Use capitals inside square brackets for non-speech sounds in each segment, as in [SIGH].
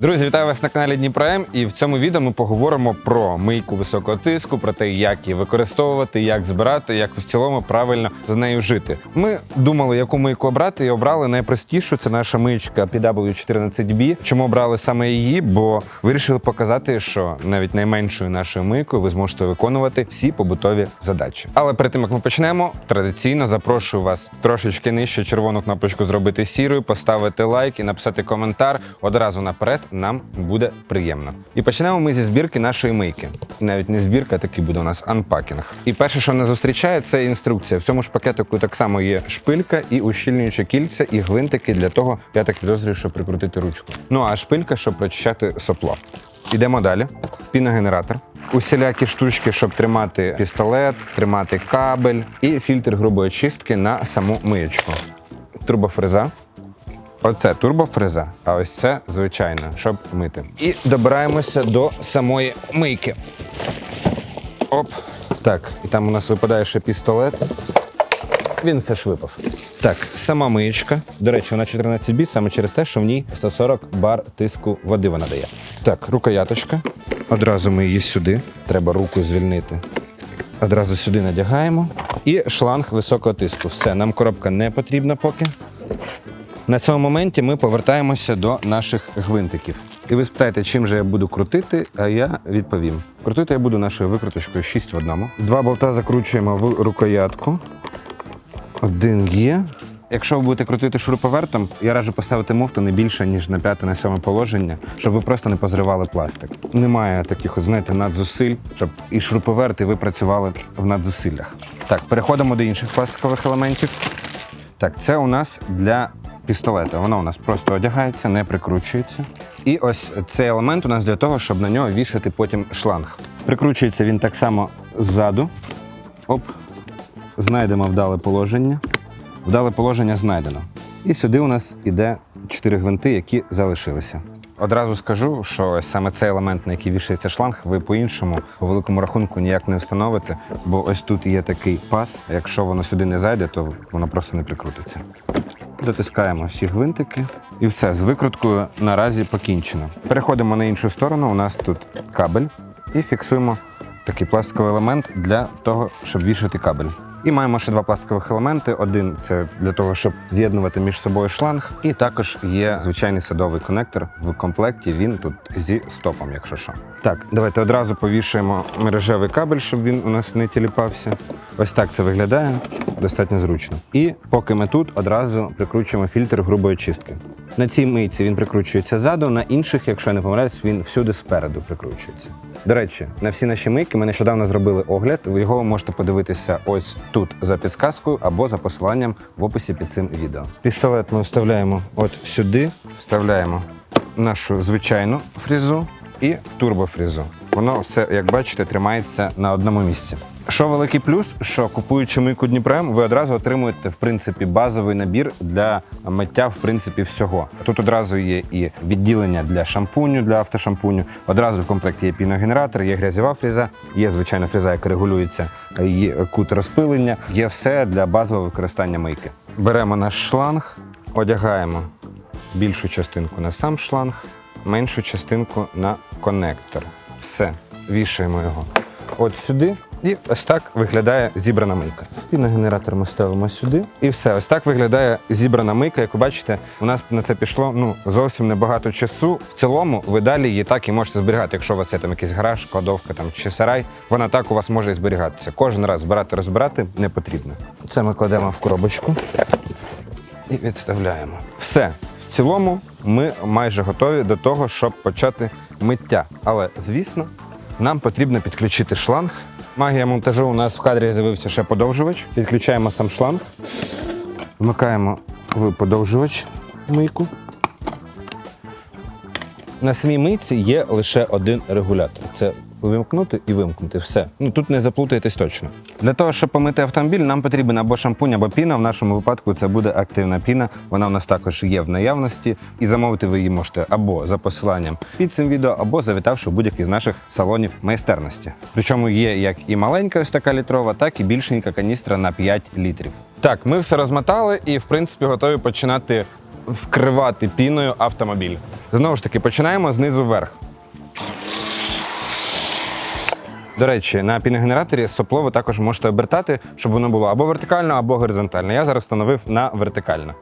Друзі, вітаю вас на каналі Дніпром. І в цьому відео ми поговоримо про мийку високого тиску, про те, як її використовувати, як збирати, як в цілому правильно з нею жити. Ми думали, яку мийку обрати, і обрали найпростішу. Це наша миючка PW14B. Чому обрали саме її? Бо вирішили показати, що навіть найменшою нашою мийкою ви зможете виконувати всі побутові задачі. Але перед тим як ми почнемо, традиційно запрошую вас трошечки нижче червону кнопочку зробити сірою, поставити лайк і написати коментар одразу наперед. Нам буде приємно. І почнемо ми зі збірки нашої мийки. Навіть не збірка, а такий буде у нас анпакінг. І перше, що нас зустрічає, це інструкція. В цьому ж пакетику так само є шпилька і ущільнюючі кільця, і гвинтики для того, я так підозрюю, щоб прикрутити ручку. Ну а шпилька, щоб прочищати сопло. Ідемо далі. Піногенератор. Усілякі штучки, щоб тримати пістолет, тримати кабель і фільтр грубої чистки на саму миючку. Турбофреза. Оце турбофреза, а ось це звичайно, щоб мити. І добираємося до самої мийки. Оп. Так, і там у нас випадає ще пістолет. Він все ж випав. Так, сама миючка. До речі, вона 14 біт саме через те, що в ній 140 бар тиску води вона дає. Так, рукояточка. Одразу ми її сюди. Треба руку звільнити. Одразу сюди надягаємо. І шланг високого тиску. Все, нам коробка не потрібна поки. На цьому моменті ми повертаємося до наших гвинтиків. І ви спитаєте, чим же я буду крутити, а я відповім. Крутити я буду нашою викруточкою 6 в одному. Два болта закручуємо в рукоятку. Один є. Якщо ви будете крутити шуруповертом, я раджу поставити муфту не більше, ніж на п'яте на сьоме положення, щоб ви просто не позривали пластик. Немає таких, знаєте, надзусиль, щоб і шуруповерт, і ви працювали в надзусиллях. Так, переходимо до інших пластикових елементів. Так, це у нас для пістолета. Воно у нас просто одягається, не прикручується. І ось цей елемент у нас для того, щоб на нього вішати потім шланг. Прикручується він так само ззаду. Оп. Знайдемо вдале положення. Вдале положення знайдено. І сюди у нас іде чотири гвинти, які залишилися. Одразу скажу, що саме цей елемент, на який вішається шланг, ви по-іншому по великому рахунку ніяк не встановите, бо ось тут є такий пас. Якщо воно сюди не зайде, то воно просто не прикрутиться. Дотискаємо всі гвинтики. І все, з викруткою наразі покінчено. Переходимо на іншу сторону. У нас тут кабель і фіксуємо такий пластиковий елемент для того, щоб вішати кабель. І маємо ще два пластикових елементи. Один це для того, щоб з'єднувати між собою шланг, і також є звичайний садовий конектор в комплекті. Він тут зі стопом, якщо що. Так, давайте одразу повішаємо мережевий кабель, щоб він у нас не тіліпався. Ось так це виглядає достатньо зручно. І поки ми тут одразу прикручуємо фільтр грубої чистки. На цій мийці він прикручується ззаду, на інших, якщо я не помиляюсь, він всюди спереду прикручується. До речі, на всі наші мийки ми нещодавно зробили огляд. Ви його можете подивитися ось тут за підсказкою або за посиланням в описі під цим відео. Пістолет ми вставляємо от сюди, вставляємо нашу звичайну фрізу і турбофрізу. Воно все, як бачите, тримається на одному місці. Що великий плюс, що купуючи мийку Дніпрем, ви одразу отримуєте в принципі базовий набір для миття в принципі всього. Тут одразу є і відділення для шампуню, для автошампуню. Одразу в комплекті є піногенератор, є грязьова фріза, є звичайна фріза, яка регулюється, є кут розпилення, є все для базового використання мийки. Беремо наш шланг, одягаємо більшу частинку на сам шланг, меншу частинку на конектор. Все, вішаємо його от сюди. І ось так виглядає зібрана мийка. Піногенератор ми ставимо сюди. І все, ось так виглядає зібрана мийка. Як ви бачите, у нас на це пішло ну зовсім небагато часу. В цілому ви далі її так і можете зберігати. Якщо у вас є там якийсь гараж, кладовка там чи сарай, вона так у вас може і зберігатися. Кожен раз збирати, розбирати не потрібно. Це ми кладемо в коробочку і відставляємо. Все. В цілому ми майже готові до того, щоб почати миття. Але звісно, нам потрібно підключити шланг. Магія монтажу у нас в кадрі з'явився ще подовжувач. Відключаємо сам шланг, вмикаємо в подовжувач мийку. На самій мийці є лише один регулятор. Це вимкнути і вимкнути. Все. Ну тут не заплутаєтесь точно. Для того, щоб помити автомобіль, нам потрібен або шампунь, або піна. В нашому випадку це буде активна піна. Вона в нас також є в наявності. І замовити ви її можете або за посиланням під цим відео, або завітавши в будь-який з наших салонів майстерності. Причому є як і маленька ось така літрова, так і більшенька каністра на 5 літрів. Так, ми все розмотали і в принципі готові починати вкривати піною автомобіль. Знову ж таки, починаємо знизу вверх. До речі, на піногенераторі сопло ви також можете обертати, щоб воно було або вертикально, або горизонтально. Я зараз встановив на вертикально.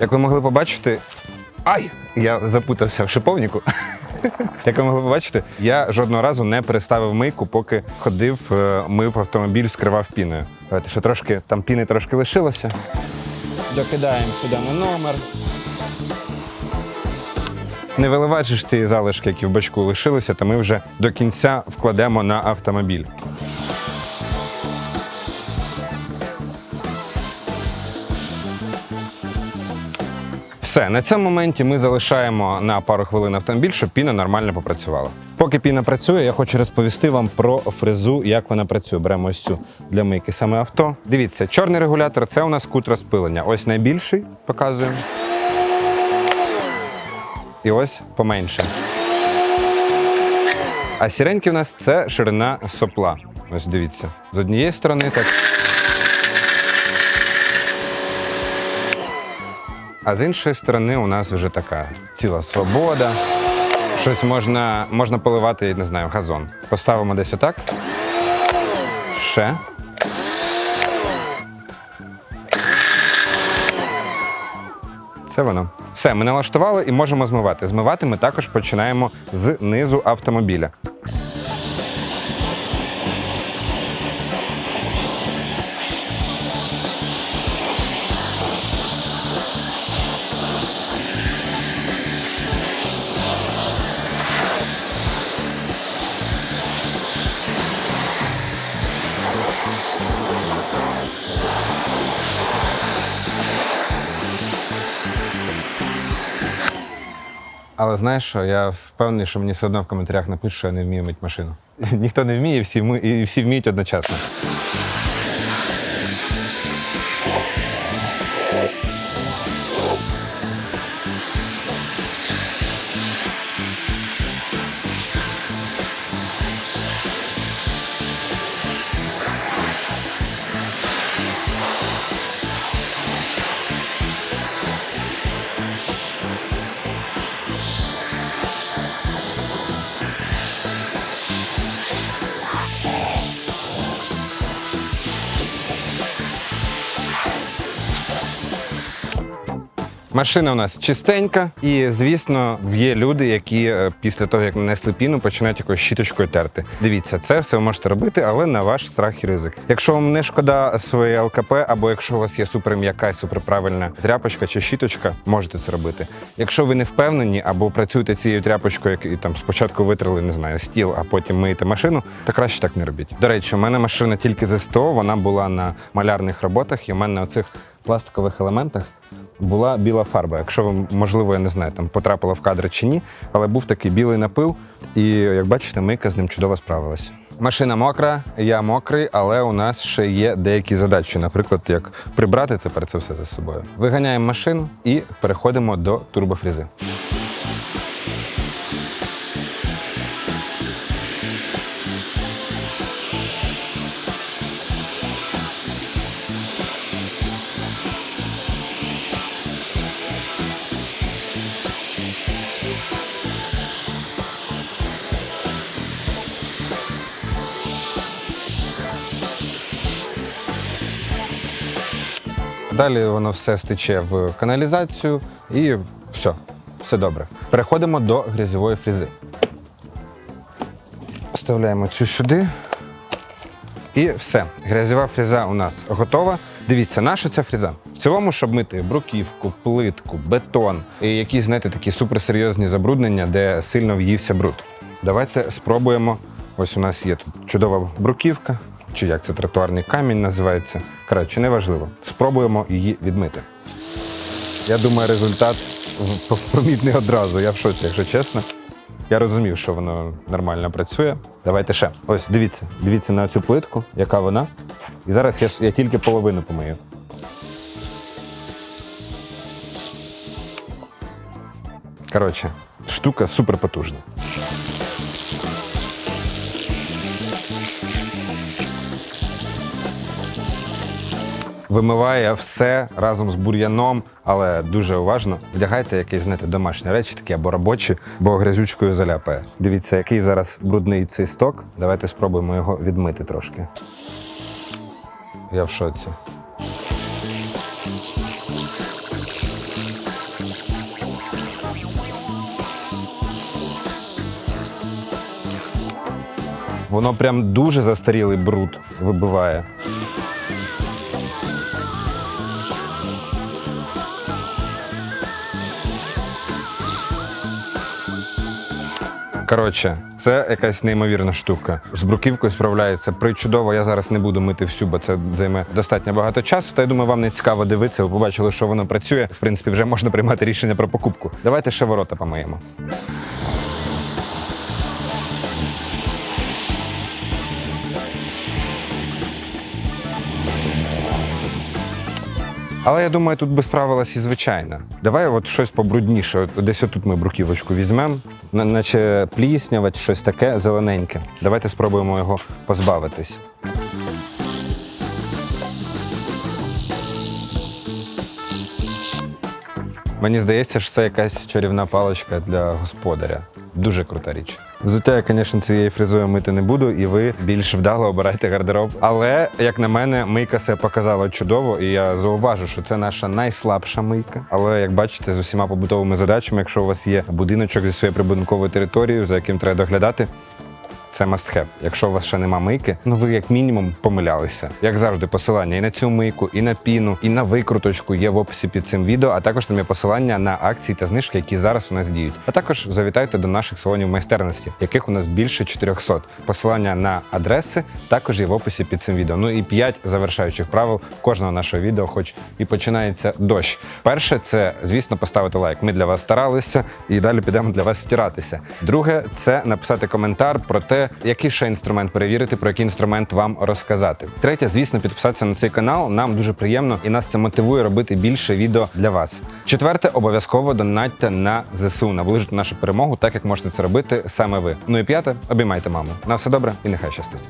Як ви могли побачити, ай! Я запутався в шиповнику. [LAUGHS] Як ви могли побачити, я жодного разу не переставив мийку, поки ходив, е, мив автомобіль, скривав піною. Давайте ще трошки, там піни трошки лишилося. Докидаємо сюди на номер. Не виливаючи ж ті залишки, які в бачку лишилися, то ми вже до кінця вкладемо на автомобіль. Все, на цьому моменті ми залишаємо на пару хвилин автомобіль, щоб піна нормально попрацювала. Поки піна працює, я хочу розповісти вам про фрезу, як вона працює. Беремо ось цю для мийки саме авто. Дивіться, чорний регулятор це у нас кут розпилення. Ось найбільший, показуємо. І ось поменше. А сіренький у нас це ширина сопла. Ось дивіться. З однієї сторони так. А з іншої сторони у нас вже така ціла свобода. Щось можна, можна поливати, не знаю, газон. Поставимо десь отак. Ще. Це воно. Все, ми налаштували і можемо змивати. Змивати ми також починаємо з низу автомобіля. Але знаєш що, я впевнений, що мені все одно в коментарях напишуть, що я не вмію мити машину. [LAUGHS] Ніхто не вміє, всі, ми, і всі вміють одночасно. Машина у нас чистенька, і звісно, є люди, які е, після того, як нанесли піну, починають якоюсь щіточкою терти. Дивіться, це все ви можете робити, але на ваш страх і ризик. Якщо вам не шкода своє ЛКП, або якщо у вас є суперм'яка суперправильна тряпочка чи щіточка, можете це робити. Якщо ви не впевнені або працюєте цією тряпочкою, як і там спочатку витрали, не знаю, стіл, а потім миєте машину, то краще так не робіть. До речі, у мене машина тільки з СТО, вона була на малярних роботах, і у мене на цих пластикових елементах була біла фарба. Якщо ви, можливо, я не знаю, там потрапила в кадр чи ні, але був такий білий напил, і як бачите, мийка з ним чудово справилася. Машина мокра, я мокрий, але у нас ще є деякі задачі, наприклад, як прибрати тепер це все за собою. Виганяємо машину і переходимо до турбофрізи. Далі воно все стече в каналізацію і все, все добре. Переходимо до грязьової фрізи. Вставляємо цю сюди. І все. Грязьова фреза у нас готова. Дивіться, наша ця фреза. В цілому, щоб мити бруківку, плитку, бетон і якісь, знаєте, такі суперсерйозні забруднення, де сильно в'ївся бруд. Давайте спробуємо. Ось у нас є тут чудова бруківка. Чи як це тротуарний камінь називається. Коротше, неважливо. Спробуємо її відмити. Я думаю, результат [LAUGHS] помітний одразу. Я в шоці, якщо чесно. Я розумів, що воно нормально працює. Давайте ще. Ось дивіться, дивіться на цю плитку, яка вона. І зараз я, я тільки половину помию. Коротше, штука супер потужна. Вимиває все разом з бур'яном, але дуже уважно. Вдягайте якісь, знаєте, домашні речі, такі або робочі, бо грязючкою заляпає. Дивіться, який зараз брудний цей сток. Давайте спробуємо його відмити трошки. Я в шоці. Воно прям дуже застарілий бруд вибиває. Коротше, це якась неймовірна штука. З бруківкою справляється причудово. Я зараз не буду мити всю, бо це займе достатньо багато часу. Та я думаю, вам не цікаво дивитися. Ви побачили, що воно працює. В принципі, вже можна приймати рішення про покупку. Давайте ще ворота помиємо. Але я думаю, тут би справилась і звичайна. Давай от щось побрудніше. От десь отут ми бруківочку візьмемо, наче пліснявать, щось таке зелененьке. Давайте спробуємо його позбавитись. Мені здається, що це якась чарівна паличка для господаря. Дуже крута річ. Взуття я, звісно, цією фрезою мити не буду, і ви більш вдало обирайте гардероб. Але, як на мене, мийка себе показала чудово, і я зауважу, що це наша найслабша мийка. Але як бачите, з усіма побутовими задачами, якщо у вас є будиночок зі своєю прибудинковою територією, за яким треба доглядати, це must have. Якщо у вас ще нема мийки, ну ви як мінімум помилялися. Як завжди, посилання і на цю мийку, і на піну, і на викруточку є в описі під цим відео, а також там є посилання на акції та знижки, які зараз у нас діють. А також завітайте до наших салонів майстерності, яких у нас більше 400. Посилання на адреси також є в описі під цим відео. Ну і п'ять завершаючих правил кожного нашого відео, хоч і починається дощ. Перше, це звісно поставити лайк. Ми для вас старалися і далі підемо для вас стиратися. Друге, це написати коментар про те, який ще інструмент перевірити, про який інструмент вам розказати. Третє, звісно, підписатися на цей канал. Нам дуже приємно і нас це мотивує робити більше відео для вас. Четверте, обов'язково донатьте на ЗСУ, наближити нашу перемогу, так як можете це робити саме ви. Ну і п'яте, обіймайте маму. На все добре і нехай щастить.